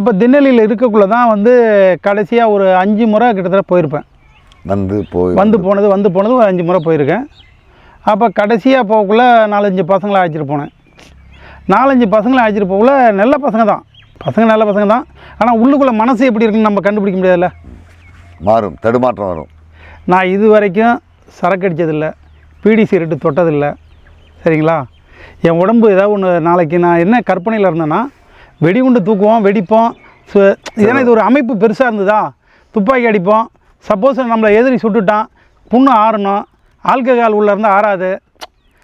அப்போ திண்ணலியில் இருக்கக்குள்ளே தான் வந்து கடைசியாக ஒரு அஞ்சு முறை கிட்டத்தட்ட போயிருப்பேன். வந்து போய் வந்து போனது வந்து போனது ஒரு அஞ்சு முறை போயிருக்கேன். அப்போ கடைசியாக போகக்குள்ள நாலஞ்சு பசங்களை அழைச்சிட்டு போனேன். நாலஞ்சு பசங்களை அழைச்சிட்டு போகக்குள்ள நல்ல பசங்க தான். பசங்க நல்ல பசங்க தான். ஆனால் உள்ளுக்குள்ளே மனசு எப்படி இருக்குன்னு நம்ம கண்டுபிடிக்க முடியாதுல்ல? மாறும் தடுமாற்றம் வரும். நான் இது வரைக்கும் சரக்கு அடித்ததில்ல பீடி சிகரெட்டு தொட்டதில்லை. சரிங்களா? என் உடம்பு ஏதாவது ஒன்று நாளைக்கு நான் என்ன கற்பனையில் இருந்தேன்னா வெடிகுண்டு தூக்குவோம் வெடிப்போம். சு- ஏன்னா இது ஒரு அமைப்பு பெருசாக இருந்ததா? துப்பாக்கி அடிப்போம். சப்போஸ் நம்மளை எதிரி சுட்டுட்டான் புண்ணு ஆறணும் ஆல்கஹால் உள்ளே இருந்தால் ஆறாது.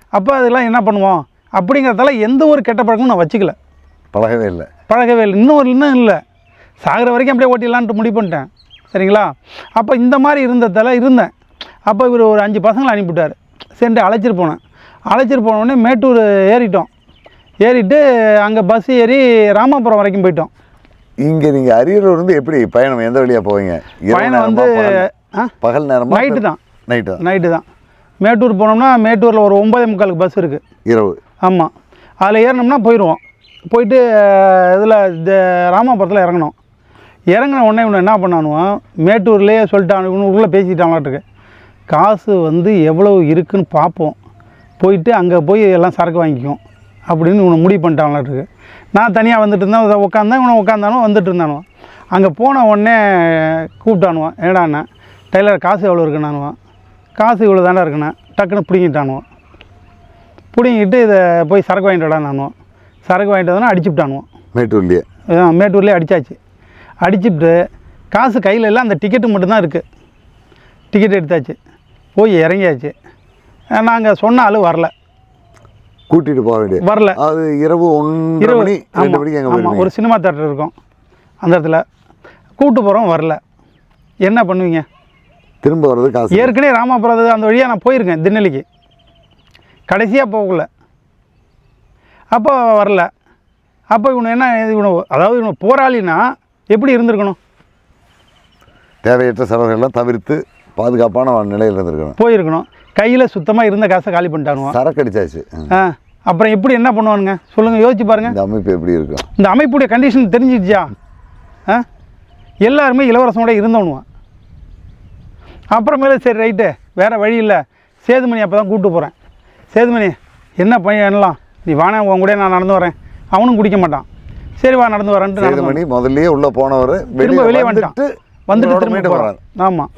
அப்போ அதெல்லாம் என்ன பண்ணுவோம்? அப்படிங்கிறதால எந்த ஒரு கெட்ட பழக்கமும் நான் வச்சுக்கல. பழகவே இல்லை. பழகவே இல்லை. இன்னும் ஒரு இன்னும் இல்லை. சாகிற வரைக்கும் அப்படியே ஓட்டிடலான்ட்டு முடிவு பண்ணிட்டேன். சரிங்களா? அப்போ இந்த மாதிரி இருந்ததால இருந்தேன். அப்போ இவர் ஒரு அஞ்சு பசங்களை அனுப்பிவிட்டார். சரின்ட்டு அழைச்சிட்டு போனேன். அழைச்சிட்டு போன உடனே மேட்டூர் ஏறிட்டோம். ஏறிட்டு அங்கே பஸ் ஏறி ராமாபுரம் வரைக்கும் போயிட்டோம். இங்கே நீங்கள் அரியலூர் இருந்து எப்படி பயணம்? எந்த வழியாக போவீங்க? பயணம் வந்து பகல் ஆ? பகல் நேரமா? நைட்டு தான். நைட்டு தான். நைட்டு தான். மேட்டூர் போனோம்னா மேட்டூரில் ஒரு ஒன்பதே முக்காலுக்கு பஸ் இருக்குது இரவு. ஆமாம் அதில் ஏறினோம்னா போயிடுவோம் போயிட்டு இதில் இந்த ராமாபுரத்தில் இறங்கணும். இறங்கின உடனே இவனை என்ன பண்ணானுவான் மேட்டூர்லேயே சொல்லிட்டான் இவனு உள்ளே பேசிட்டாங்களாட்டுருக்கு காசு வந்து எவ்வளவு இருக்குன்னு பார்ப்போம் போயிட்டு அங்கே போய் எல்லாம் சரக்கு வாங்கிக்குவோம். அப்படின்னு இவனை முடிவு பண்ணிட்டாங்களாட்டுருக்கு நான் தனியாக வந்துட்டு இருந்தேன் உட்காந்தேன் இவனை உட்காந்தானோ வந்துட்டு இருந்தானோ அங்கே போன உடனே கூப்பிட்டானுவான் ஏடாண்ணா டெய்லர் காசு எவ்வளோ இருக்குன்னானுவான் காசு இவ்வளோ தானே இருக்குண்ணா? டக்குன்னு பிடிங்கிட்டானுவான் பிடிங்கிட்டு இதை போய் சரக்கு வாங்கிட்டு நானும் சரக்கு வாங்கிட்டு வந்தோன்னா அடிச்சுட்டானுவோம் மேட்டூர்லேயே? மேட்டூர்லேயே அடித்தாச்சு அடிச்சுட்டு காசு கையில் இல்லை அந்த டிக்கெட்டு மட்டும்தான் இருக்குது டிக்கெட் எடுத்தாச்சு. போய் இறங்கியாச்சு. நாங்கள் சொன்ன ஆள் வரல. கூட்டிகிட்டு போக வேண்டிய வரல. அது இரவு ஒன்றரை இரவு மணி ரெண்டு மணிக்கு எங்கே போயிருவீங்க. ஒரு சினிமா தேட்டர் இருக்கும். அந்த இடத்துல. கூப்பிட்டு போகிறோம் வரல. என்ன பண்ணுவீங்க? திரும்ப வர்றது காசு ஏற்கனவே ராமாபுரம் அந்த வழியாக நான் போயிருக்கேன் திண்ணலிக்கு கடைசியாக போகல. அப்போ வரல. அப்போ இவனு என்ன இவனு அதாவது இவனு போராளினா எப்படி இருந்திருக்கணும்? தேவையற்ற செலவுகள்லாம் தவிர்த்து பாதுகாப்பான நிலையில் இருந்திருக்கணும். போயிருக்கணும். கையில் சுத்தமாக இருந்த காசை காலி பண்ணிட்டானுவான் சரக்கு அடிச்சாச்சு. ஆ. அப்புறம் எப்படி என்ன பண்ணுவானுங்க? சொல்லுங்கள் யோசிச்சு பாருங்கள் இந்த அமைப்பு எப்படி இருக்கும்? இந்த அமைப்புடைய கண்டிஷன் தெரிஞ்சிடுச்சா? ஆ? எல்லாருமே இளவரசனோட இருந்தவனுவான் அப்புறமேல சரி ரைட்டு வேறு வழி இல்லை. சேதுமணி அப்போ தான் கூப்பிட்டு போகிறேன் சேதுமணி என்ன பையன் என்னலாம் நீ வாணா உன் கூட நான் நடந்து வரேன். அவனும் குடிக்க மாட்டான். சரி வா நடந்து வரேன்ட்டு சேதுமணி முதல்லயே உள்ள போனவர் திரும்ப வெளியே வந்துட்டு வந்துட்டு உங்களோட திரும்ப மீண்டு போகிறான் வர்றாரு. ஆமாம்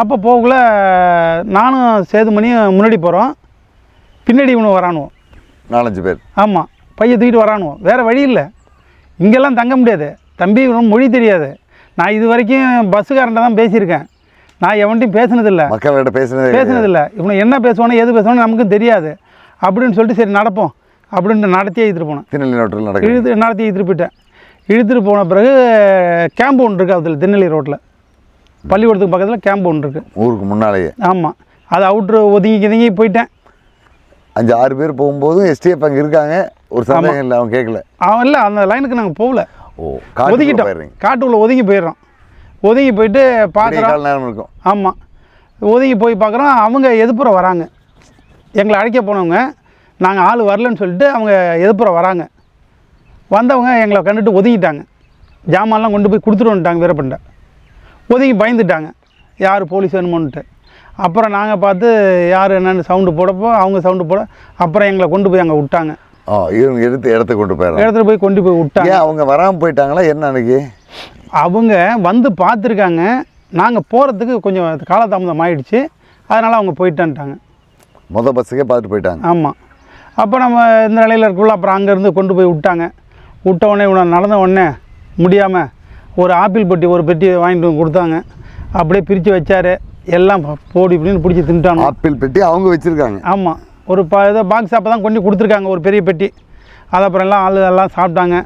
அப்போ போகக்குள்ள நானும் சேதுமணியும் முன்னாடி போகிறோம். பின்னாடி இவனு வரானுவோம் நாலஞ்சு பேர். ஆமாம் பைய தூக்கிட்டு வரானுவோம் வேறு வழி இல்லை. இங்கெல்லாம் தங்க முடியாது. தம்பி இவனுக்கு மொழி தெரியாது. நான் இது வரைக்கும் பஸ்ஸுக்காரன்ட்ட தான் பேசியிருக்கேன். நான் எவன்ட்டையும் பேசினதில்லை. மக்கள்கிட்ட பேசினதே. பேசினதில்லை. இவனை என்ன பேசுவானோ எது பேசுவானோ நமக்கும் தெரியாது. அப்படின்னு சொல்லிட்டு சரி நடப்போம். அப்படின்ட்டு நடத்தியே இழுத்துட்டு போனேன். திருநெல்வேலி நோட்டில் நடக்குது. இழுத்து நடத்தி இழுத்துட்டு போயிட்டேன். இழுத்துட்டு போன பிறகு கேம்ப் ஒன்று இருக்குது அதில் திருநெல்வேலி ரோட்டில். பள்ளிக்கூடத்துக்கு பக்கத்தில் கேம்ப் ஒன்று இருக்குது ஊருக்கு முன்னாலேயே? ஆமாம் அது அவுட்ரு ஒதுங்கி கிதுங்கி போயிட்டேன். அஞ்சு ஆறு பேர் போகும்போதும் எஸ்டிஎஃப் அங்கே இருக்காங்க. ஒரு சந்தேகம் இல்லை அவன் கேட்கல அவன் இல்லை அந்த லைனுக்கு நாங்கள் போகல. ஓ போயிடுறீங்க. காட்டுக்குள்ளே ஒதுங்கி போயிடுறோம். ஒதுங்கி போயிட்டு பார்க்குறோம் நேரம் இருக்கும். ஆமாம் ஒதுங்கி போய் பார்க்குறோம் அவங்க எதிர்ப்புற வராங்க. எங்களை அழைக்க போனவங்க நாங்கள் ஆள் வரலன்னு சொல்லிட்டு அவங்க எதிர்ப்புற வராங்க. வந்தவங்க எங்களை கண்டுட்டு ஒதுங்கிட்டாங்க ஜாமான்லாம் கொண்டு போய் கொடுத்துட்டு வந்துட்டாங்க வீரப்பண்ட. ஒதுங்கி பயந்துட்டாங்க. யார் போலீஸ் வேணுமோன்ட்டு அப்புறம் நாங்கள் பார்த்து யார் என்னென்னு சவுண்டு போடப்போ அவங்க சவுண்டு போட அப்புறம் எங்களை கொண்டு போய் அங்கே விட்டாங்க. ஆ இவங்க எடுத்து இடத்த கொண்டு போயிடறாங்க. இடத்துல போய் கொண்டு போய் விட்டாங்க. அவங்க வராமல் போயிட்டாங்களா? என்ன அன்னைக்கு? அவங்க வந்து பார்த்துருக்காங்க. நாங்கள் போகிறதுக்கு கொஞ்சம் காலதாமதம் ஆயிடுச்சு. அதனால் அவங்க போயிட்டான்ட்டாங்க. மொதல் பஸ்ஸுக்கே பார்த்துட்டு போயிட்டாங்க. ஆமாம் அப்போ நம்ம இந்த நிலையில் இருக்குள்ள அப்புறம் அங்கேருந்து கொண்டு போய் விட்டாங்க. விட்ட உடனே இவனை நடந்த உடனே முடியாமல் ஒரு ஆப்பிள் பெட்டி ஒரு பெட்டி வாங்கிட்டு வந்து கொடுத்தாங்க. அப்படியே பிரித்து வச்சாரு. எல்லாம் போடி இப்படின்னு பிடிச்சி தின்ட்டானோ ஆப்பிள் பெட்டி அவங்க வச்சுருக்காங்க. ஆமாம் ஒரு ப ஏதோ பாக்ஸ் அப்போ தான் கொண்டு கொடுத்துருக்காங்க ஒரு பெரிய பெட்டி. அது அப்புறம் எல்லாம் ஆள் எல்லாம் சாப்பிட்டாங்க.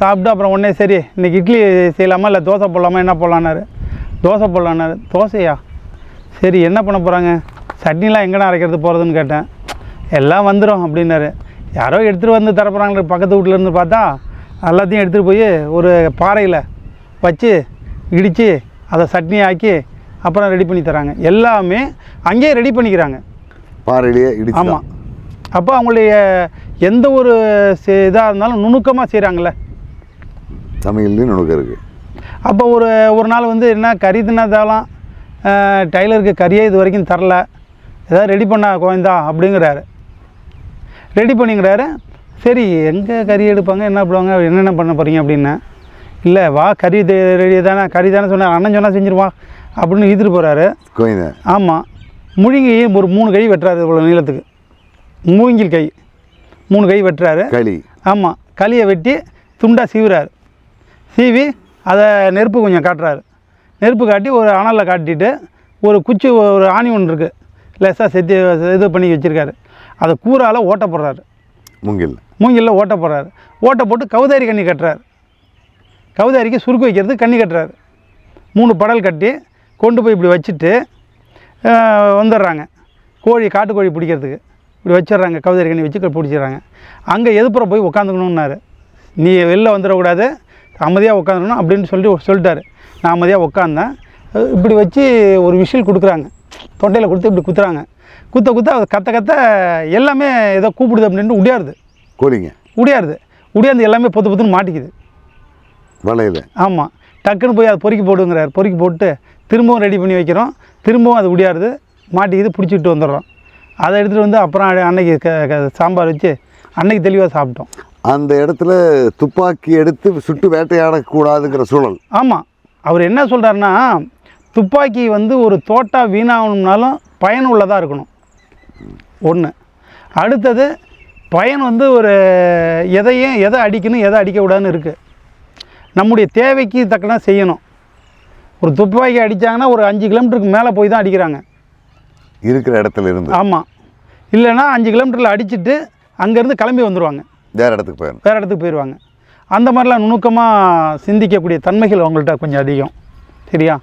சாப்பிட்டு அப்புறம் உடனே சரி இன்னைக்கு இட்லி செய்யலாமா இல்லை தோசை போடலாமா என்ன போடலான்னாரு. தோசை போடலான்னாரு. தோசையா? சரி என்ன பண்ண போகிறாங்க சட்னிலாம் எங்கடா அரைக்கிறது போகிறதுன்னு கேட்டேன். எல்லாம் வந்துடும் அப்படின்னாரு. யாரோ எடுத்துகிட்டு வந்து தரப்போகிறாங்களே பக்கத்து வீட்டில் இருந்து பார்த்தா எல்லாத்தையும் எடுத்துகிட்டு போய் ஒரு பாறையில் வச்சு இடித்து அதை சட்னி ஆக்கி அப்புறம் ரெடி பண்ணி தராங்க. எல்லாமே அங்கேயே ரெடி பண்ணிக்கிறாங்க. பாறையிலேயே ஆமாம் அப்போ அவங்களுடைய எந்த ஒரு இதாக இருந்தாலும் நுணுக்கமாக செய்கிறாங்களே சமையல்லையும் நுணுக்கம் இருக்குது அப்போ ஒரு ஒரு நாள் வந்து என்ன கறி தின்னதாலாம் டைலருக்கு கறியே இது வரைக்கும் தரல. ஏதாவது ரெடி பண்ணா கோயந்தா அப்படிங்கிறாரு. ரெடி பண்ணிங்கிறாரு. சரி எங்கே கறி எடுப்பாங்க என்ன பண்ணுவாங்க என்னென்ன பண்ண போகிறீங்க அப்படின்னேன் இல்லை வா கறி ரெடி தானே கறி தானே சொன்னேன் அண்ணன் சொன்னால் செஞ்சிருவான் அப்படின்னு இழுத்துட்டு போகிறாரு ஆமாம் முழுங்கி ஒரு மூணு கை வெட்டுறாரு இவ்வளோ நீளத்துக்கு. மூங்கில் கை. மூணு கை வெட்டுறாரு. களி. ஆமாம் களியை வெட்டி துண்டாக சீவுறாரு. சீவி அதை நெருப்பு கொஞ்சம் காட்டுறாரு. நெருப்பு காட்டி ஒரு அனலில் காட்டிட்டு ஒரு குச்சி ஒரு ஆணி ஒன்று இருக்குது லேசாக செத்தி இது பண்ணி வச்சுருக்காரு. அதை கூறால் ஓட்ட போடுறாரு. மூங்கில் மூங்கிலில் ஓட்ட போடுறாரு. ஓட்ட போட்டு கவுதாரி கண்ணி கட்டுறாரு. கவுதாரிக்கு சுருக்கு வைக்கிறது கண்ணி கட்டுறாரு. மூணு படல் கட்டி கொண்டு போய் இப்படி வச்சுட்டு வந்துடுறாங்க. கோழி காட்டுக்கோழி பிடிக்கிறதுக்கு. இப்படி வச்சிடுறாங்க கவுதாரி கண்ணி வச்சு பிடிச்சிடுறாங்க. அங்கே எதுப்புறம் போய் உட்காந்துக்கணுன்னாரு நீ வெளில வந்துடக்கூடாது அமைதியாக உட்காந்துக்கணும் அப்படின்னு சொல்லிட்டு சொல்லிட்டாரு. நான் அமைதியாக உட்காந்தேன் இப்படி வச்சு ஒரு விஷில் கொடுக்குறாங்க. தொண்டையில் கொடுத்து இப்படி குத்துறாங்க. குத்த குத்த அது கத்த கத்த எல்லாமே ஏதோ கூப்பிடுது அப்படின்ட்டு உடையாருது. கோழிங்க. உடையாருது. உடையாந்து எல்லாமே பொத்து பொத்துன்னு மாட்டிக்குது. வலையில் ஆமாம் டக்குன்னு போய் அதை பொறுக்கி போடுங்கிறார். பொறுக்கி போட்டு திரும்பவும் ரெடி பண்ணி வைக்கிறோம். திரும்பவும் அது உடையாருது. மாட்டிக்குது பிடிச்சிட்டு வந்துடுறோம். அதை எடுத்துகிட்டு வந்து அப்புறம் அன்னை- அன்னைக்கு சாம்பார் வச்சு அன்னைக்கு தெளிவாக சாப்பிட்டோம். அந்த இடத்துல துப்பாக்கி எடுத்து சுட்டு வேட்டையாடக்கூடாதுங்கிற சூழல். ஆமாம் அவர் என்ன சொல்கிறாருன்னா துப்பாக்கி வந்து ஒரு தோட்டா வீணாகணும்னாலும் பயனுள்ளதாக இருக்கணும். ஒன்று அடுத்தது பயன் வந்து ஒரு எதையும் எதை அடிக்கணும் எதை அடிக்கக்கூடாதுன்னு இருக்குது நம்முடைய தேவைக்கு தக்கன செய்யணும். ஒரு துப்பாக்கி அடித்தாங்கன்னா ஒரு அஞ்சு கிலோமீட்டருக்கு மேலே போய் தான் அடிக்கிறாங்க. இருக்கிற இடத்துல இருந்து ஆமாம் இல்லைன்னா அஞ்சு கிலோமீட்டரில் அடிச்சுட்டு அங்கேருந்து கிளம்பி வந்துடுவாங்க வேற இடத்துக்கு போயிடணும். வேறு இடத்துக்கு போயிடுவாங்க அந்த மாதிரிலாம் நுணுக்கமாக சிந்திக்கக்கூடிய தன்மைகள் அவங்கள்ட்ட கொஞ்சம் அதிகம். சரியா?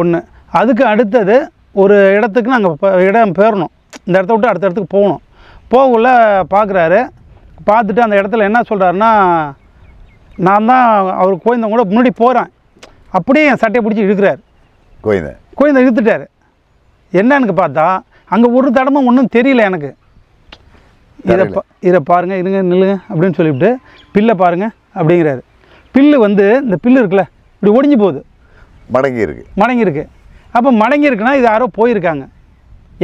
ஒன்று அதுக்கு அடுத்தது ஒரு இடத்துக்கு நாங்கள் இடம் போயிடணும் இந்த இடத்த விட்டு அடுத்த இடத்துக்கு போகணும். போகக்குள்ள பார்க்குறாரு பார்த்துட்டு அந்த இடத்துல என்ன சொல்கிறாருன்னா நான் தான் அவர் கோயந்தவங்க கூட முன்னாடி போகிறேன் அப்படியே என் சட்டையை பிடிச்சி இழுக்கிறாரு. கோயிந்த கோயந்த இழுத்துட்டாரு. என்னன்னு பார்த்தா அங்கே ஒரு தடமும் ஒன்றும் தெரியல எனக்கு. இதை. பா இதை பாருங்க இருங்க நில்லுங்க அப்படின்னு சொல்லிவிட்டு பில்லை பாருங்க அப்படிங்கிறாரு. பில்லு வந்து இந்த பில்லு இருக்குல்ல இப்படி ஒடிஞ்சு போகுது. மடங்கி இருக்கு. மடங்கியிருக்கு அப்போ மடங்கியிருக்குன்னா இது யாரோ போயிருக்காங்க.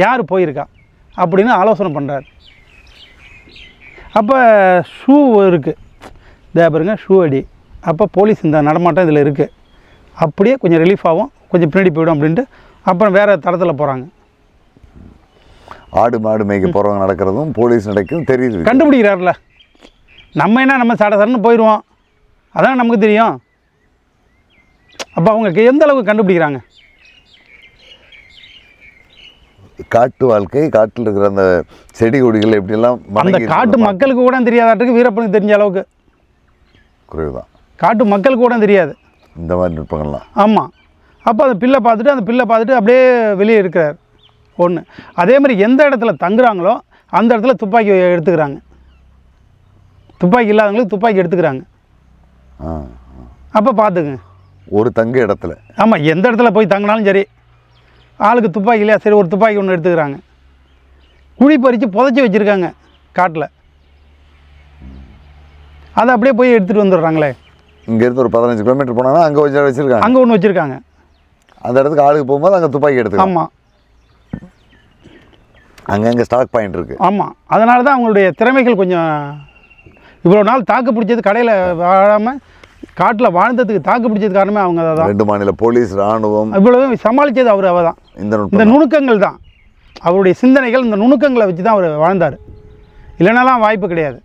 யார் போயிருக்கா? அப்படின்னு ஆலோசனை பண்ணுறாரு அப்போ ஷூ இருக்குது இதே பாருங்க ஷூ அடி அப்போ போலீஸ் இந்த நடமாட்டம் இதில் இருக்குது அப்படியே கொஞ்சம் ரிலீஃப் ஆகும் கொஞ்சம் பின்னாடி போயிடும் அப்படின்ட்டு அப்புறம் வேறு தடத்தில் போகிறாங்க ஆடு மாடு மேய்க்க போகிறவங்க நடக்கிறதும் போலீஸ் நடக்கும் தெரியுது கண்டுபிடிக்கிறார்ல. நம்ம என்ன நம்ம சட சடன்னு போயிடுவோம். அதான் நமக்கு தெரியும். அப்போ அவங்க எந்த அளவுக்கு கண்டுபிடிக்கிறாங்க? காட்டு வாழ்க்கை காட்டில் இருக்கிற அந்த செடி கொடிகள் எப்படியெல்லாம் அந்த காட்டு மக்களுக்கு கூட தெரியாதாட்டுக்கு வீரப்பனுக்கு தெரிஞ்ச அளவுக்கு. குறைவு தான் காட்டு மக்களுக்கு கூட தெரியாது. இந்த மாதிரி நுட்பங்கள்லாம் ஆமாம் அப்போ அந்த பில்லை பார்த்துட்டு அந்த பில்லை பார்த்துட்டு அப்படியே வெளியே இருக்கிறார். ஒன்று அதே மாதிரி எந்த இடத்துல தங்குறாங்களோ அந்த இடத்துல துப்பாக்கி எடுத்துக்கிறாங்க. துப்பாக்கி இல்லாதவங்களுக்கு துப்பாக்கி எடுத்துக்கிறாங்க. அப்போ பார்த்துக்குங்க. ஒரு தங்க இடத்துல. ஆமாம் எந்த இடத்துல போய் தங்கினாலும் சரி ஆளுக்கு துப்பாக்கி இல்லையா சரி ஒரு துப்பாக்கி ஒன்று எடுத்துக்கிறாங்க. குழி பறித்து புதைச்சி வச்சுருக்காங்க காட்டில். அதை அப்படியே போய் எடுத்துகிட்டு வந்துடுறாங்களே. இங்கேருந்து ஒரு பதினஞ்சு கிலோமீட்டர் போனாங்கன்னா அங்கே வச்சு வச்சுருக்காங்க. அங்கே ஒன்று வச்சுருக்காங்க. அந்த இடத்துக்கு ஆளுக்கு போகும்போது அங்கே துப்பாக்கி எடுத்துக்கலாம். ஆமாம் அங்கங்கே ஸ்டாக் பாயிண்ட் இருக்குது ஆமாம் அதனால தான் அவங்களுடைய திறமைகள் கொஞ்சம் இவ்வளோ நாள் தாக்கு பிடிச்சது கடையில் வாழாமல் காட்டில் வாழ்ந்ததுக்கு தாக்கு பிடிச்சது காரணமே அவங்க தான் ரெண்டு மாநில போலீஸ் ராணுவம் இவ்வளவு சமாளித்தது அவர் அவ தான் இந்த இந்த நுணுக்கங்கள் தான். அவருடைய சிந்தனைகள் இந்த நுணுக்கங்களை வச்சு தான் அவர் வாழ்ந்தார். இல்லைனாலாம் வாய்ப்பு கிடையாது.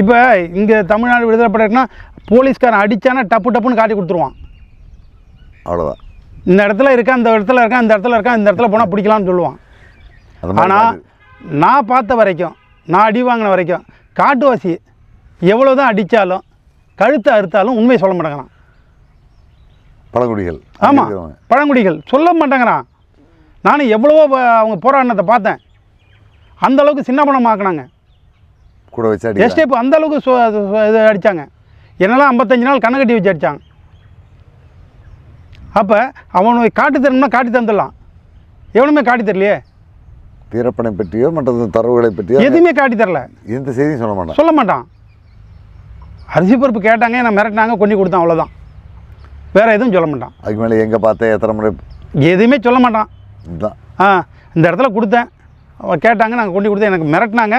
இப்போ இங்கே தமிழ்நாடு விடுதலை படைக்குன்னா போலீஸ்காரன் அடித்தானா டப்பு டப்புன்னு காட்டி கொடுத்துருவான். அவ்வளோதான் இந்த இடத்துல இருக்கான் இந்த இடத்துல இருக்கான் இந்த இடத்துல இருக்கான் இந்த இடத்துல போனால் பிடிக்கலாம்னு சொல்லுவான். ஆனால் நான் பார்த்த வரைக்கும் நான் அடி வாங்கின வரைக்கும் காட்டுவாசி எவ்வளோ தான் அடித்தாலும் கழுத்தை அறுத்தாலும் உண்மையை சொல்ல மாட்டேங்கிறான். பழங்குடிகள். ஆமாம். பழங்குடிகள். சொல்ல மாட்டேங்கிறான். நானும் எவ்வளவோ அவங்க போராடினதை பார்த்தேன். அந்த அளவுக்கு சின்ன பணமாக்குனாங்க கூட வச்சு அடி எஸ்டேப் அந்த அளவுக்கு இது அடித்தாங்க என்னெல்லாம் ஐம்பத்தஞ்சு நாள் கண்ணை கட்டி வச்சு அடித்தாங்க அப்போ அவனை காட்டி தரணும்னா காட்டி தந்துடலாம். எவனுமே காட்டி தரலையே? வீரப்பனை பற்றியோ மற்ற தரவுகளை பற்றியோ எதுவுமே காட்டி தரல. எந்த செய்தியும் சொல்ல மாட்டான். சொல்ல மாட்டான். அரிசி பருப்பு கேட்டாங்க நான் மிரட்டினாங்க கொண்டு கொடுத்தேன் அவ்வளோதான் வேறு எதுவும் சொல்ல மாட்டான். அதுக்கு மேலே எங்கே பார்த்தேன் எத்தனை முறை? எதுவுமே சொல்ல மாட்டான். இதுதான் ஆ இந்த இடத்துல கொடுத்தேன். கேட்டாங்க நாங்கள் கொண்டு கொடுத்தேன் எனக்கு மிரட்டினாங்க.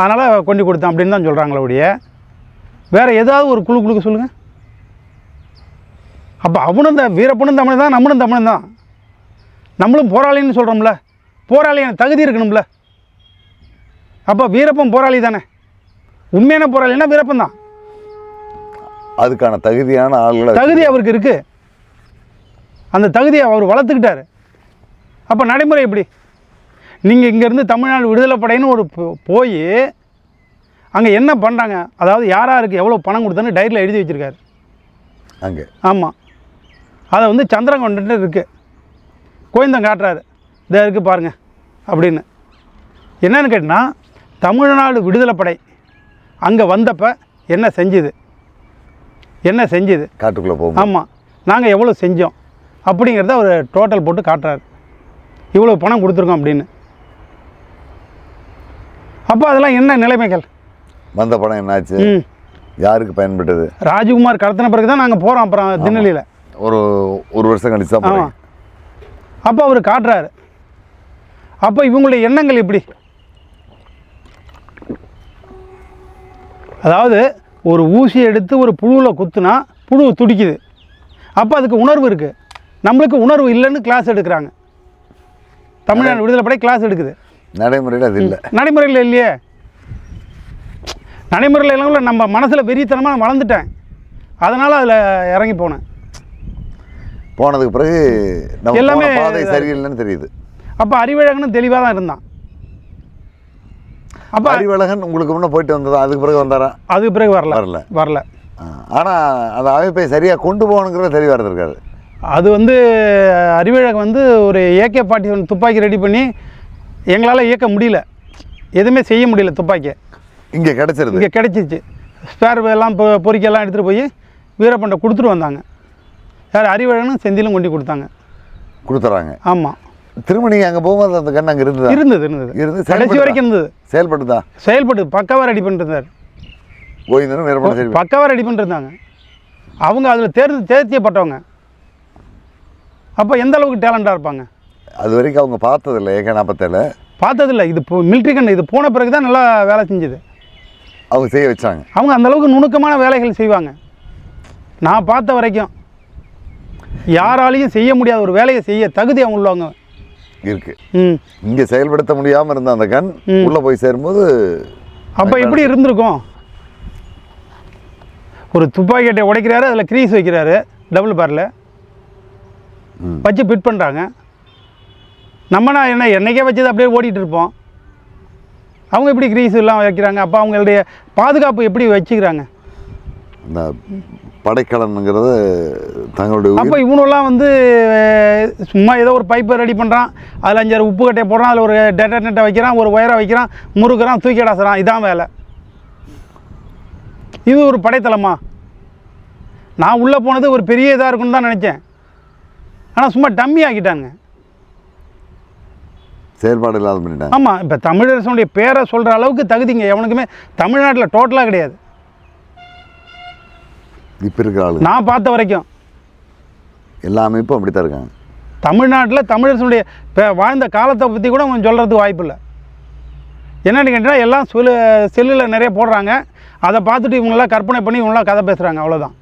அதனால் கொண்டு கொடுத்தேன் அப்படின்னு தான் சொல்கிறாங்களே ஒழிய. வேறு ஏதாவது ஒரு குழு குழுக்க சொல்லுங்கள் அப்போ அவனும் இந்த வீரப்பனும் தமிழ் தான் நம்மளும் தமிழ் தான். நம்மளும் போராளின்னு சொல்கிறோம்ல போராளி எனக்கு தகுதி இருக்கணும்ல. அப்போ வீரப்பன் போராளி தானே. உண்மையான போராளின்னா வீரப்பன் தான். அதுக்கான தகுதியான ஆள்களை தகுதி அவருக்கு இருக்குது அந்த தகுதியை அவர் வளர்த்துக்கிட்டாரு. அப்போ நடைமுறை எப்படி? நீங்கள் இங்கேருந்து தமிழ்நாடு விடுதலை படைன்னு ஒரு போய் அங்கே என்ன பண்ணுறாங்க அதாவது யார் யாருக்கு எவ்வளோ பணம் கொடுத்தான்னு டைரியில் எழுதி வச்சுருக்காரு. அங்கே. ஆமாம் அதை வந்து சந்திரன் கொண்டுட்டு இருக்குது கோயந்தம் காட்டுறாரு. இதை இருக்குது பாருங்க அப்படின்னு. என்னன்னு கேட்டினா தமிழ்நாடு விடுதலை படை அங்கே வந்தப்போ என்ன செஞ்சுது? என்ன செஞ்சுது? காட்டுக்குள்ளே போகும் ஆமாம் நாங்கள் எவ்வளோ செஞ்சோம்? அப்படிங்கிறத அவர் டோட்டல் போட்டு காட்டுறாரு. இவ்வளோ பணம் கொடுத்துருக்கோம் அப்படின்னு. அப்போ அதெல்லாம் என்ன நிலைமைகள்? வந்த பணம் என்னாச்சு? யாருக்கு பயன்பட்டது? ராஜ்குமார் கடத்தின பிறகு தான் நாங்கள் போகிறோம் அப்புறம் திண்ணலியில் ஒரு ஒரு வருஷம் கழிச்சு தான் அப்போ அவர் காட்டுறாரு. அப்போ இவங்களுடைய எண்ணங்கள் எப்படி? அதாவது ஒரு ஊசி எடுத்து ஒரு புழுவில் குத்துனா புழு துடிக்குது. அப்போ அதுக்கு உணர்வு இருக்குது நம்மளுக்கு உணர்வு இல்லைன்னு கிளாஸ் எடுக்கிறாங்க. தமிழ்நாடு விடுதலை படை கிளாஸ் எடுக்குது. நடைமுறையில் அது இல்லை. நடைமுறையில் இல்லையே. நடைமுறையில் எல்லாம் நம்ம மனசில் வெறித்தனமாக வளர்ந்துட்டேன். அதனால் அதில் இறங்கி போனேன். போனதுக்கு பிறகு நம்ம எல்லாமே பாதை சரியில்லைன்னு தெரியுது. அப்போ அறிவழகனும் தெளிவாக தான் இருந்தான். அப்போ அறிவழகன் உங்களுக்கு முன்னே போயிட்டு வந்ததா? அதுக்கு பிறகு வந்தாரா? அதுக்கு பிறகு வரல. வரல. வரல. ஆனால் அந்த அமைப்பை சரியாக கொண்டு போகணுங்கிற தெளிவாக இருந்திருக்காரு. அது வந்து அறிவழகன் வந்து ஒரு ஏகே ஃபார்ட்டி ஒன் துப்பாக்கி ரெடி பண்ணி எங்களால் இயக்க முடியல. எதுவுமே செய்ய முடியல துப்பாக்கியை. இங்கே கிடச்சிருது. இங்கே கிடைச்சிச்சு. ஸ்பேர் எல்லாம் பொ- பொறிக்கெல்லாம் எடுத்துகிட்டு போய் வீரப்பண்ட கொடுத்துட்டு வந்தாங்க. யார் அறிவழகனும் செந்திலும் கொண்டு கொடுத்தாங்க. கொடுத்துறாங்க. ஆமாம் திரும்ப நீங்கள் அங்கே போகும்போது அந்த கண் அங்கே இருந்ததா? இருந்தது இருந்தது. இருந்து கடைசி? வரைக்கும் இருந்தது. செயல்பட்டுதா செயல்பட்டு பக்காவாக ரெடி பண்ணிட்டு இருந்தார் கோவிந்தனும் வீரப்பட சரி பக்காவாக ரெடி பண்ணிருந்தாங்க. அவங்க அதில் தேர்ந்து தேர்ச்சியப்பட்டவங்க அப்போ எந்த அளவுக்கு டேலண்டாக இருப்பாங்க? அது வரைக்கும் அவங்க பார்த்ததில்ல ஏக நாற்பத்தேழு பார்த்ததில்ல. இது இப்போ மிலிட்ரி கண்ணு இது போன பிறகு தான் நல்லா வேலை செஞ்சுது. அவங்க செய்ய வச்சாங்க. அவங்க அந்த அளவுக்கு நுணுக்கமான வேலைகள் செய்வாங்க. நான் பார்த்த வரைக்கும் யாராலையும் செய்ய முடியாத ஒரு வேலையை செய்ய தகுதி அவங்க உள்ளவங்க. இருக்கு. ம். இங்கே செயல்படுத்த முடியாமல் இருந்த அந்த கண் ம். உள்ளே போய் சேரும்போது அப்போ எப்படி இருந்திருக்கும்? ஒரு துப்பாக்கி அட்டையை உடைக்கிறாரு அதில் க்ரீஸ் வைக்கிறாரு டபுள் பாரில். வச்சு ஃபிட் பண்ணுறாங்க நம்மனா என்ன என்னைக்கே வச்சது அப்படியே ஓடிட்டு இருப்போம். அவங்க எப்படி க்ரீஸ் எல்லாம் வைக்கிறாங்க? அப்போ அவங்களுடைய பாதுகாப்பு எப்படி வச்சுக்கிறாங்க? அந்த படைக்கலனுங்கிறது தங்களுடைய அப்போ இவனெல்லாம் வந்து சும்மா ஏதோ ஒரு பைப்பை ரெடி பண்ணுறான் அதில் அஞ்சாறு உப்பு கட்டையை போடுறான். அதில் ஒரு டெட்டர்னெட்டை வைக்கிறான். ஒரு ஒயரை வைக்கிறான். முறுக்குறான். தூக்கி அடாசுறான் இதான் வேலை. இது ஒரு படைத்தளமா? நான் உள்ளே போனது ஒரு பெரிய இதாக இருக்குன்னு தான் நினச்சேன். ஆனால் சும்மா டம்மி ஆக்கிட்டாங்க. செயல்பாடு இல்லாத பண்ணிட்டாங்க. ஆமாம் இப்போ தமிழரசனுடைய பேரை சொல்கிற அளவுக்கு தகுதிங்க. எவனுக்குமே தமிழ்நாட்டில் டோட்டலாக கிடையாது. இப்போ இருக்கிற ஆளு நான் பார்த்த வரைக்கும். எல்லா அமைப்பும் அப்படி தான் இருக்காங்க. தமிழ்நாட்டில் தமிழரசனுடைய பே- வாழ்ந்த காலத்தை பற்றி கூட அவன் சொல்கிறதுக்கு வாய்ப்பு இல்லை. என்னென்னு கேட்டிங்கன்னா எல்லாம் சொல்லு செல்லில் நிறைய போடுறாங்க. அதை பார்த்துட்டு இவங்களாம் கற்பனை பண்ணி இவங்களாம் கதை பேசுகிறாங்க அவ்வளோதான்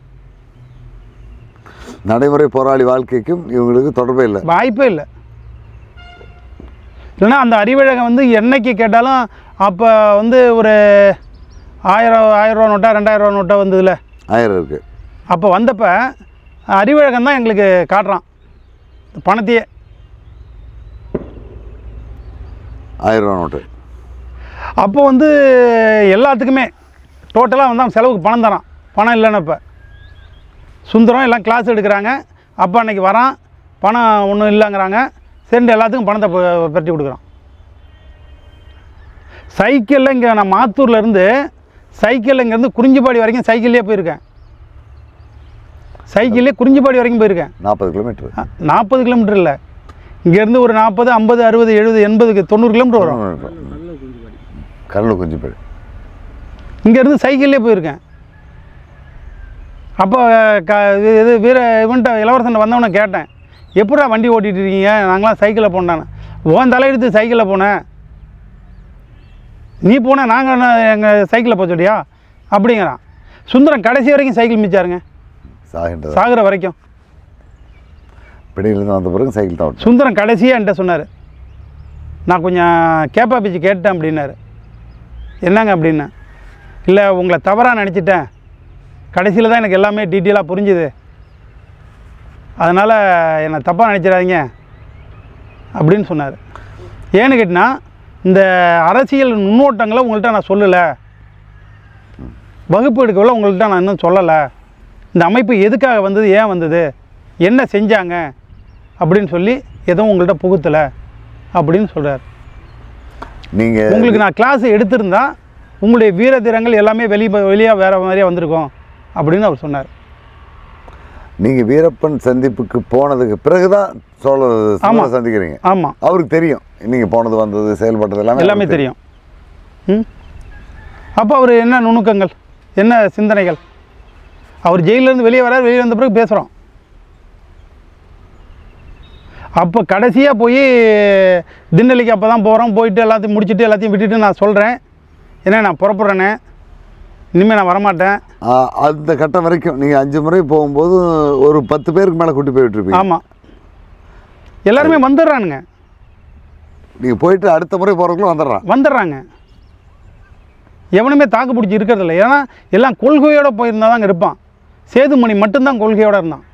நடைமுறை போராளி வாழ்க்கைக்கும் இவங்களுக்கு தொடர்பே இல்லை. வாய்ப்பே இல்லை. இல்லைன்னா அந்த அறிவழகன் வந்து என்னைக்கு கேட்டாலும் அப்போ வந்து ஒரு ஆயிரம் ரூபா நோட்டா ரெண்டாயிரம் ரூபா நோட்டா வந்ததுல. ஆயிரம் இருக்கு. அப்போ வந்தப்போ அறிவழகன் தான் எங்களுக்கு காட்டுறான். பணத்தையே. ஆயிரம் ரூபா நோட்டு. அப்போ வந்து எல்லாத்துக்குமே டோட்டலாக வந்து அவன் செலவுக்கு பணம் தரான். பணம் இல்லைன்னு இப்போ சுந்தரம் எல்லாம் கிளாஸ் எடுக்கிறாங்க. அப்போ அன்னைக்கு வரான். பணம் ஒன்றும் இல்லைங்கிறாங்க. சென்று எல்லாத்துக்கும் பணத்தை பெரட்டி கொடுக்குறான். சைக்கிளில் இங்கே நான் மாத்தூர்ல இருந்து சைக்கிளில் இங்கேருந்து குறிஞ்சிப்பாடி வரைக்கும் சைக்கிள்லேயே போயிருக்கேன். சைக்கிள்லேயே குறிஞ்சிப்பாடி வரைக்கும் போயிருக்கேன். நாற்பது கிலோமீட்டர். நாற்பது கிலோமீட்டர் இல்லை. இங்கேருந்து ஒரு நாற்பது ஐம்பது அறுபது எழுபது எண்பதுக்கு தொண்ணூறு கிலோமீட்டர் வரும். கடலூர் கொஞ்சம் பேர் இங்கேருந்து சைக்கிள்லேயே போயிருக்கேன். அப்போ க இது வீர இவன்ட்ட இளவரசன் வந்தவனை கேட்டேன். எப்படா வண்டி ஓட்டிகிட்டு இருக்கீங்க? நாங்களாம் சைக்கிளில் போனானே உன் தலையெடுத்து சைக்கிளில் போனேன் நீ போன நாங்கள் என்ன எங்கள் சைக்கிளில் போக சொல்லியா அப்படிங்கிறான். சுந்தரம் கடைசி வரைக்கும் சைக்கிள் மிச்சாருங்க சாகுற வரைக்கும். பிடியிலேருந்து வந்த பிறகு சைக்கிள் தான். சுந்தரம் கடைசியாக என்கிட்ட சொன்னார். நான் கொஞ்சம் கேப்பா பேச்சு கேட்டேன் அப்படின்னாரு. என்னங்க அப்படின்னேன் இல்லை உங்களை தவறாக நினச்சிட்டேன். கடைசியில் தான் எனக்கு எல்லாமே டீட்டெயிலாக புரிஞ்சுது. அதனால் என்னை தப்பாக நினச்சிடாதீங்க அப்படின்னு சொன்னார். ஏன்னு கேட்டினா இந்த அரசியல் நுண்ணோட்டங்களை உங்கள்கிட்ட நான் சொல்லலை. வகுப்பு எடுக்கல உங்கள்கிட்ட நான் இன்னும் சொல்லலை. இந்த அமைப்பு எதுக்காக வந்தது ஏன் வந்தது என்ன செஞ்சாங்க அப்படின்னு சொல்லி எதுவும் உங்கள்கிட்ட புகுத்தலை அப்படின்னு சொல்கிறார் நீங்கள் உங்களுக்கு நான் கிளாஸ் எடுத்திருந்தா உங்களுடைய வீர தீரங்கள் எல்லாமே வெளியே வெளியாக வேறு மாதிரியே வந்திருக்கும் அப்படின்னு அவர் சொன்னார். நீங்கள் வீரப்பன் சந்திப்புக்கு போனதுக்கு பிறகு தான் சோழ சோழரை சந்திக்கிறீங்க. ஆமாம் அவருக்கு தெரியும். நீங்கள் போனது வந்தது செயல்பட்டது எல்லாமே எல்லாமே தெரியும். ம்? அப்போ அவர் என்ன நுணுக்கங்கள்? என்ன சிந்தனைகள்? அவர் ஜெயிலேருந்து வெளியே வரார் வெளியே வந்த பிறகு பேசுகிறோம் அப்போ கடைசியாக போய் திண்டலிக்கு அப்போ தான் போகிறோம் போயிட்டு எல்லாத்தையும் முடிச்சுட்டு எல்லாத்தையும் விட்டுட்டு நான் சொல்கிறேன் ஏன்னா நான் புறப்படுறேனே? இனிமேல் நான் வரமாட்டேன். அந்த கட்டம் வரைக்கும் நீங்கள் அஞ்சு முறை போகும்போது ஒரு பத்து பேருக்கு மேலே கூட்டி போய் விட்டுருப்பீங்க. ஆமாம் எல்லாருமே வந்துடுறானுங்க. நீங்கள் போயிட்டு அடுத்த முறை போகிறதுக்குள்ள வந்துடுறான் வந்துடுறாங்க. எவனுமே தாக்கு பிடிச்சி இருக்கிறதில்ல ஏன்னா எல்லாம் கொள்கையோடு போயிருந்தா தாங்க இருப்பான். சேதுமணி மட்டும்தான் கொள்கையோடு இருந்தான்.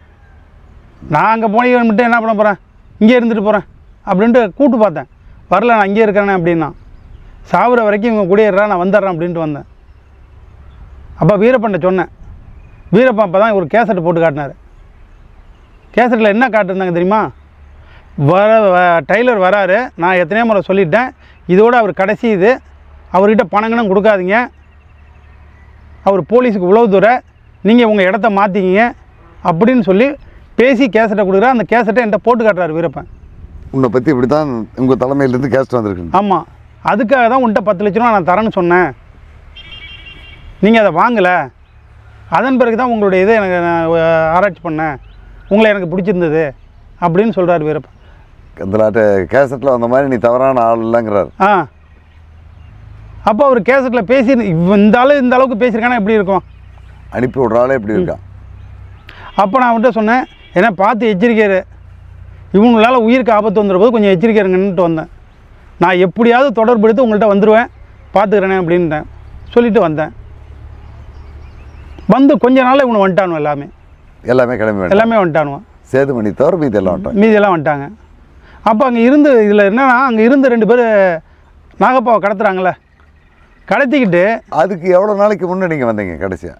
நான் அங்கே போய் மட்டும் என்ன பண்ண போகிறேன் இங்கே இருந்துட்டு போகிறேன் அப்படின்ட்டு கூட்டு பார்த்தேன். வரல நான் இங்கே இருக்கிறேனே அப்படின்னா. சாவுற வரைக்கும் இவங்க கூடியறா நான் வந்துடுறேன் அப்படின்ட்டு வந்தேன். அப்போ வீரப்பன்ட்ட சொன்னேன். வீரப்பன் அப்போ தான் ஒரு கேசட் போட்டு காட்டினார். கேசட்டில் என்ன காட்டிருந்தாங்க தெரியுமா? வர வ- டைலர் வராரு. நான் எத்தனையோ முறை சொல்லிட்டேன். இதோட அவர் கடைசி இது. அவர்கிட்ட பணங்களும் கொடுக்காதீங்க. அவர் போலீஸுக்கு உளவுத்துறை நீங்கள் உங்கள் இடத்த மாற்றிக்கிங்க அப்படின்னு சொல்லி பேசி கேசட்டை கொடுக்குறா அந்த கேசட்டை என்கிட்ட போட்டு காட்டுறாரு வீரப்பன். உன்னை பற்றி இப்படி தான் உங்கள் தலைமையிலேருந்து கேஸ்ட் வந்திருக்கு ஆமாம் அதுக்காக தான் உன்கிட்ட பத்து லட்ச ரூபா நான் தரேன்னு சொன்னேன். நீங்கள் அதை வாங்கலை. அதன் பிறகு தான் உங்களுடைய இதை எனக்கு நான் ஆராய்ச்சி பண்ணேன். உங்களை எனக்கு பிடிச்சிருந்தது. அப்படின்னு சொல்கிறார் வீரப்பன் இந்த கேசட்டில் வந்த மாதிரி நீ தவறான ஆள் இல்லைங்கிறார். ஆ. அப்போ அவர் கேசட்டில் பேசி இந்த ஆளு இந்த அளவுக்கு பேசியிருக்கானா எப்படி இருக்கும்? அனுப்பி விடுற ஆளே இப்படி இருக்கான் அப்போ நான் அவன்கிட்ட சொன்னேன் ஏன்னா பார்த்து எச்சரிக்கையாரு. இவங்களால உயிருக்கு ஆபத்து வந்துடும் போது கொஞ்சம் எச்சரிக்கை இருங்கன்னுட்டு வந்தேன். நான் எப்படியாவது தொடர்பு எடுத்து உங்கள்கிட்ட வந்துடுவேன் பார்த்துக்கிறேனே அப்படின்ட்டேன். சொல்லிட்டு வந்தேன். வந்து கொஞ்ச நாள் இவனு வந்துட்டானுவன் எல்லாமே. எல்லாமே கிளம்பி எல்லாமே வந்துட்டானுவன் சேதுமணி தவிர மீதி எல்லாம் வந்துட்டாங்க. மீதியெல்லாம் வந்துட்டாங்க. அப்போ அங்கே இருந்து இதில் என்னன்னா அங்கே இருந்து ரெண்டு பேர் நாகப்பாவை கடத்துறாங்களே கடத்திக்கிட்டு அதுக்கு எவ்வளோ நாளைக்கு முன்னே நீங்கள் வந்தீங்க கடைசியாக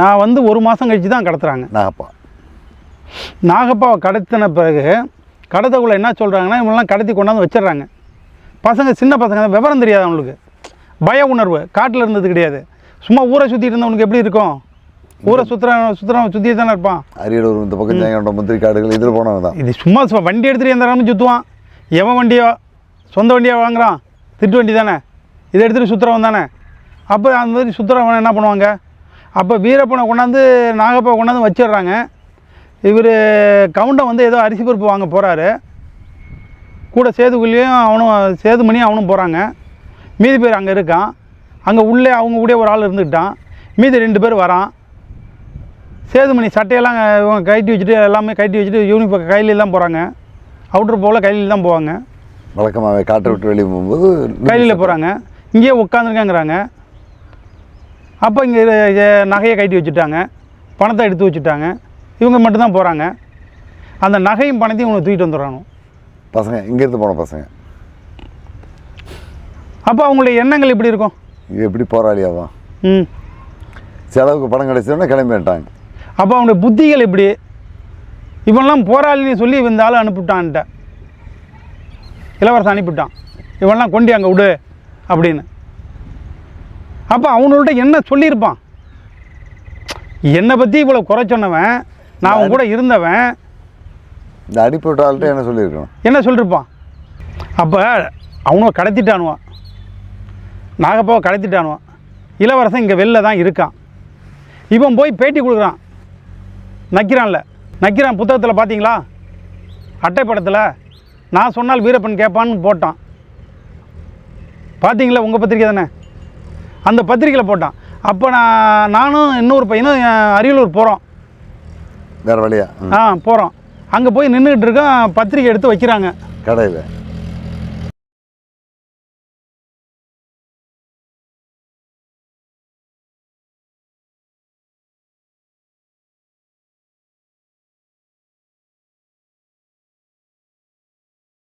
நான் வந்து ஒரு மாதம் கழிச்சு தான் கடத்துறாங்க. நாகப்பா. நாகப்பாவை கடத்தின பிறகு கடத்தக்குள்ளே என்ன சொல்கிறாங்கன்னா இவங்கெல்லாம் கடத்தி கொண்டாந்து வச்சிடுறாங்க. பசங்க சின்ன பசங்க விவரம் தெரியாது அவங்களுக்கு. பய உணர்வு காட்டில் இருந்தது கிடையாது. சும்மா ஊரை சுற்றிட்டு இருந்தவனுக்கு எப்படி இருக்கும்? ஊரை சுற்றுற சுற்றுறவன் சுற்றி தானே இருப்பான். அரியலூர் இந்த பக்கம் ஜெயங்கொண்டம் முந்திரி காடுகள் இதில் போனவங்க தான். இது சும்மா சு- வண்டி எடுத்துகிட்டு எந்த சுற்றுவான் எவன் வண்டியோ சொந்த வண்டியோ வாங்குறான். திட்டு வண்டி தானே. இதை எடுத்துகிட்டு சுற்றுறவன் தானே. அப்போ அந்த மாதிரி சுற்றுறவன் என்ன பண்ணுவாங்க? அப்போ வீரப்பனை கொண்டாந்து நாகப்பா கொண்டாந்து வச்சிடுறாங்க. இவர் கவுண்டம் வந்து ஏதோ அரிசி பருப்பு வாங்க போகிறாரு கூட சேதுக்குள்ளேயும் அவனும் சேதுமணியும் அவனும் போகிறாங்க மீதி பேர் அங்கே இருக்கான். அங்கே உள்ளே அவங்க கூட ஒரு ஆள் இருந்துக்கிட்டான் மீதி ரெண்டு பேர் வரான். சேதுமணி சட்டையெல்லாம் இவங்க கழட்டி வச்சுட்டு எல்லாமே கழட்டி வச்சுட்டு யூனிஃபார்ம் கையில தான் போகிறாங்க அவுட்ரு போகல கையில தான் போவாங்க. வழக்கமாகவே காட்டை விட்டு வெளியே போகும்போது கையில் போகிறாங்க இங்கேயே உட்காந்துருக்காங்கிறாங்க அப்போ இங்கே நகையை கட்டி வச்சுட்டாங்க. பணத்தை எடுத்து வச்சுட்டாங்க. இவங்க மட்டும்தான் போகிறாங்க அந்த நகையும் பணத்தையும் இவனை தூக்கிட்டு வந்துடுறானு பசங்க இங்கேருந்து போன பசங்க. அப்போ அவங்களுடைய எண்ணங்கள் எப்படி இருக்கும்? இது எப்படி போராளியாவா ம். செலவுக்கு பணம் கிடைச்சோடனே கிளம்பி வந்துட்டாங்க. அப்போ அவனுடைய புத்திகள் எப்படி இவன்லாம் போராளின்னு சொல்லி இந்த ஆள் அனுப்பிவிட்டான்ட்ட இளவரசன் அனுப்பிவிட்டான். இவன்லாம் கொண்டு அங்கே விடு அப்படின்னு. அப்போ அவனோட என்ன சொல்லியிருப்பான்? என்னை பற்றி இவ்வளோ குறை சொன்னவன் நான் அவன் கூட இருந்தவன். இந்த ஆள்கிட்ட என்ன சொல்லியிருக்கணும்? என்ன சொல்லியிருப்பான் அப்போ அவனும் கடத்திட்டானுவான் நாகப்பாவை கடத்திட்டானுவான் இளவரசன் இங்கே வெளில தான் இருக்கான். இவன் போய் பேட்டி கொடுக்குறான். நக்கிரான்ல நக்கிரான் புத்தகத்தில் பார்த்தீங்களா அட்டைப்படத்தில் நான் சொன்னால் வீரப்பன் கேட்பான்னு போட்டான். பார்த்தீங்களா உங்கள் பத்திரிக்கை தானே? அந்த பத்திரிக்கையில் போட்டான். அப்போ நான் நானும் இன்னொரு பையனும் அரியலூர் போகிறோம் வேறு வழியா. ஆ போகிறோம் அங்கே போய் நின்றுக்கிட்டு இருக்கோம். பத்திரிக்கை எடுத்து வைக்கிறாங்க. கடையில்?